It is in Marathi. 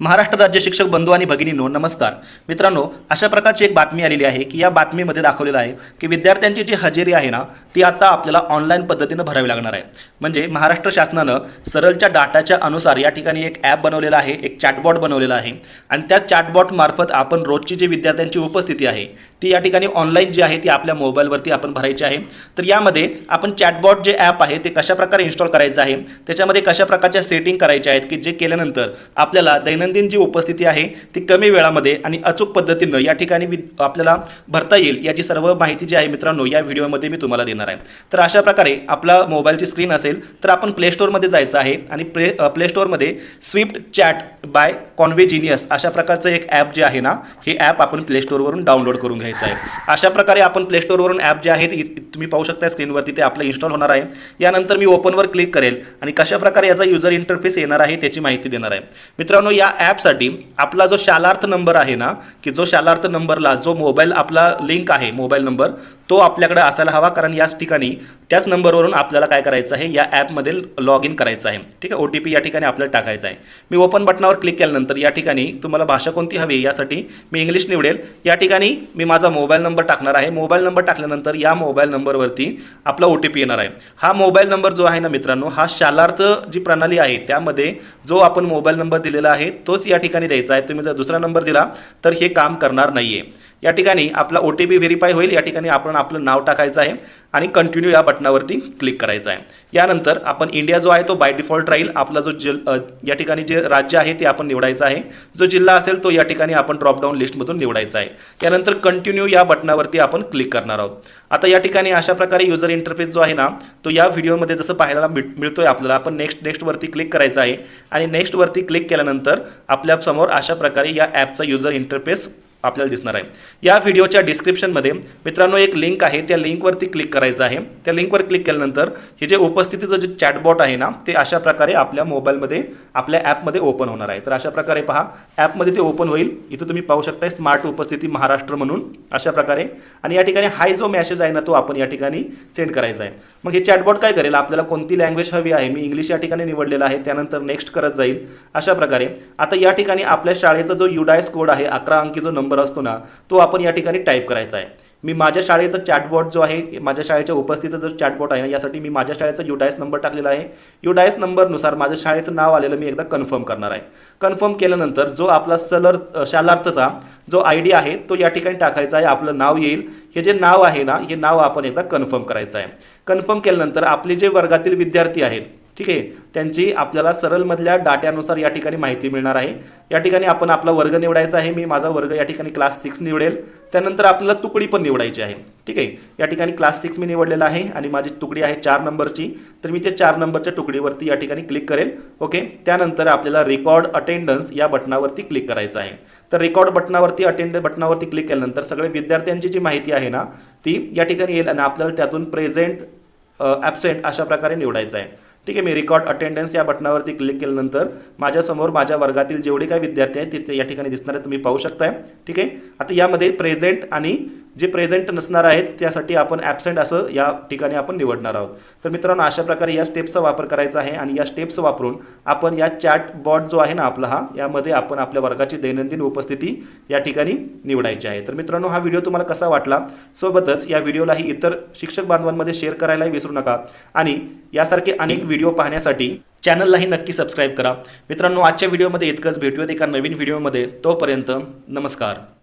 महाराष्ट्र राज्य शिक्षक बंधू आणि भगिनींनो नमस्कार. मित्रांनो अशा प्रकारची एक बातमी आलेली आहे की या बातमीमध्ये दाखवलेलं आहे की विद्यार्थ्यांची जी हजेरी आहे ना ती आता आपल्याला ऑनलाईन पद्धतीनं भरावी लागणार आहे. म्हणजे महाराष्ट्र शासनानं सरलच्या डाटाच्या अनुसार या ठिकाणी एक ॲप बनवलेला आहे एक चॅटबॉट बनवलेला आहे. आणि त्या चॅटबॉटमार्फत आपण रोजची जी विद्यार्थ्यांची उपस्थिती आहे ती या ठिकाणी ऑनलाईन जी आहे ती आपल्या मोबाईलवरती आपण भरायची आहे. तर यामध्ये आपण चॅटबॉट जे ॲप आहे ते कशाप्रकारे इन्स्टॉल करायचं आहे त्याच्यामध्ये कशा प्रकारच्या सेटिंग करायच्या आहेत की जे केल्यानंतर आपल्याला दैनंदिन दैनंदिन जी उपस्थिती आहे ती कमी वेळामध्ये आणि अचूक पद्धतीनं या ठिकाणी वि आपल्याला भरता येईल याची सर्व माहिती जी आहे मित्रांनो या व्हिडिओमध्ये मी तुम्हाला देणार आहे. तर अशा प्रकारे आपला मोबाईलची स्क्रीन असेल तर आपण प्ले स्टोअरमध्ये जायचं आहे आणि प्ले प्ले स्टोअरमध्ये स्विफ्ट चॅट बाय कॉन्वेजिनियस अशा प्रकारचं एक ॲप जे आहे ना हे ॲप आपण प्ले स्टोअरवरून डाउनलोड करून घ्यायचं आहे. अशा प्रकारे आपण प्ले स्टोअरवरून ॲप जे आहे इ- तुम्ही पाहू शकता स्क्रीनवरती ते आपलं इन्स्टॉल होणार आहे. यानंतर मी ओपनवर क्लिक करेल आणि कशा प्रकारे याचा युजर इंटरफेस येणार आहे त्याची माहिती देणार आहे. मित्रांनो या ॲपसाठी आपला जो शालार्थ नंबर आहे ना की जो शालार्थ नंबरला जो मोबाईल आपला लिंक आहे मोबाईल नंबर तो आपल्याकडे असायला हवा कारण याच ठिकाणी त्याच नंबरवरून आपल्याला काय करायचं आहे? या ॲपमध्ये लॉग इन करायचं आहे. ठीक आहे? ओ टी पी या ठिकाणी आपल्याला टाकायचा आहे. मी ओपन बटनावर क्लिक केल्यानंतर या ठिकाणी तुम्हाला भाषा कोणती हवी यासाठी मी इंग्लिश निवडेल. या ठिकाणी मी माझा मोबाईल नंबर टाकणार आहे. मोबाईल नंबर टाकल्यानंतर या मोबाईल नंबरवरती आपला ओ टी पी येणार आहे. हा मोबाईल नंबर जो आहे ना मित्रांनो हा शालार्थ जी प्रणाली आहे त्यामध्ये जो आपण मोबाईल नंबर दिलेला आहे तोच या ठिकाणी द्यायचा आहे. तुम्ही जर दुसरा नंबर दिला तर हे काम करणार नाही आहे या ठिकाणी आपला ओ टी पी व्हेरीफाय होईल. या ठिकाणी आपण आपलं नाव टाकायचं आहे आणि कंटिन्यू या बटनावरती क्लिक करायचं आहे. यानंतर आपण इंडिया जो आहे तो बाय डिफॉल्ट राहील. आपला जो जिल या ठिकाणी जे राज्य आहे ते आपण निवडायचं आहे. जो जिल्हा असेल तो या ठिकाणी आपण ड्रॉपडाऊन लिस्टमधून निवडायचा आहे. त्यानंतर कंटिन्यू या बटनावरती आपण क्लिक करणार आहोत. आता या ठिकाणी अशा प्रकारे युजर इंटरफेस जो आहे ना तो या व्हिडिओमध्ये जसं पाहायला मिळ मिळतोय आपल्याला आपण नेक्स्ट नेक्स्टवरती क्लिक करायचं आहे. आणि नेक्स्टवरती क्लिक केल्यानंतर आपल्यासमोर अशा प्रकारे या ॲपचा युजर इंटरफेस आपल्याला दिसणार आहे. या व्हिडिओच्या डिस्क्रिप्शनमध्ये मित्रांनो एक लिंक आहे. त्या लिंकवरती क्लिक करायचं आहे. त्या लिंकवर क्लिक केल्यानंतर हे जे उपस्थितीचं जे चॅटबॉट आहे ना ते अशा प्रकारे आपल्या मोबाईलमध्ये आपल्या ॲपमध्ये ओपन होणार आहे. तर अशा प्रकारे पहा ॲपमध्ये ते ओपन होईल. इथं तुम्ही पाहू शकताय स्मार्ट उपस्थिती महाराष्ट्र म्हणून अशा प्रकारे. आणि या ठिकाणी हाय जो मॅसेज आहे ना तो आपण या ठिकाणी सेंड करायचा आहे. मग हे चॅटबॉट काय करेल? आपल्याला कोणती लँग्वेज हवी आहे? मी इंग्लिश या ठिकाणी निवडलेला आहे. त्यानंतर नेक्स्ट करत जाईल. अशा प्रकारे. आता या ठिकाणी आपल्या शाळेचा जो युडायस कोड आहे अकरा अंकी जो नंबर असतो ना तो आपण या ठिकाणी टाईप करायचा आहे. मी माझ्या शाळेचा चॅटबॉट जो आहे माझ्या शाळेच्या उपस्थित जो चॅटबॉट आहे ना यासाठी मी माझ्या शाळेचा युडायस नंबर टाकलेला आहे. युडायस नंबरनुसार माझ्या शाळेचं नाव आलेलं मी एकदा कन्फर्म करणार आहे. कन्फर्म केल्यानंतर जो आपला सलर शालार्थचा जो आय डी आहे तो या ठिकाणी टाकायचा आहे आपलं नाव येईल. हे जे नाव आहे ना हे नाव आपण एकदा कन्फर्म करायचं आहे. कन्फर्म केल्यानंतर आपले जे वर्गातील विद्यार्थी आहेत ठीक आहे. त्यांची आपल्याला सरलमधल्या डाट्यानुसार या ठिकाणी माहिती मिळणार आहे. या ठिकाणी आपण आपला वर्ग निवडायचा आहे. मी माझा वर्ग या ठिकाणी क्लास सिक्स निवडेल. त्यानंतर आपल्याला तुकडी पण निवडायची आहे. ठीक आहे. या ठिकाणी क्लास सिक्स मी निवडलेला आहे आणि माझी तुकडी आहे चार नंबरची. तर मी त्या चार नंबरच्या तुकडीवरती या ठिकाणी क्लिक करेल. ओके? त्यानंतर आपल्याला रेकॉर्ड अटेंडन्स या बटनावरती क्लिक करायचं आहे. तर रेकॉर्ड बटनावरती अटेंड बटनावरती क्लिक केल्यानंतर सगळे विद्यार्थ्यांची जी माहिती आहे ना ती या ठिकाणी येईल आणि आपल्याला त्यातून प्रेझेंट ॲबसेंट अशा प्रकारे निवडायचं आहे. ठीक आहे मी रेकॉर्ड अटेंडन्स या बटनावरती क्लिक केल्यानंतर माझ्यासमोर माझ्या वर्गातील जेवढे काही विद्यार्थी आहेत तिथे या ठिकाणी दिसणार आहे तुम्ही पाहू शकताय. ठीक आहे? आता यामध्ये प्रेझेंट आणि जे प्रेझेंट नसणार आहेत त्यासाठी आपण ॲबसेंट असं या ठिकाणी आपण निवडणार आहोत. तर मित्रांनो अशा प्रकारे या स्टेप्सचा वापर करायचा आहे आणि या स्टेप्स वापरून आपण या चॅट बॉट जो आहे ना आपला हा यामध्ये आपण आपल्या वर्गाची दैनंदिन उपस्थिती या ठिकाणी निवडायची आहे. तर मित्रांनो हा व्हिडिओ तुम्हाला कसा वाटला? सोबतच या व्हिडिओलाही इतर शिक्षक बांधवांमध्ये शेअर करायलाही विसरू नका. आणि यासारखे अनेक व्हिडिओ पाहण्यासाठी चॅनललाही नक्की सबस्क्राईब करा. मित्रांनो आजच्या व्हिडिओमध्ये इतकंच. भेटूयात एका नवीन व्हिडिओमध्ये तोपर्यंत नमस्कार.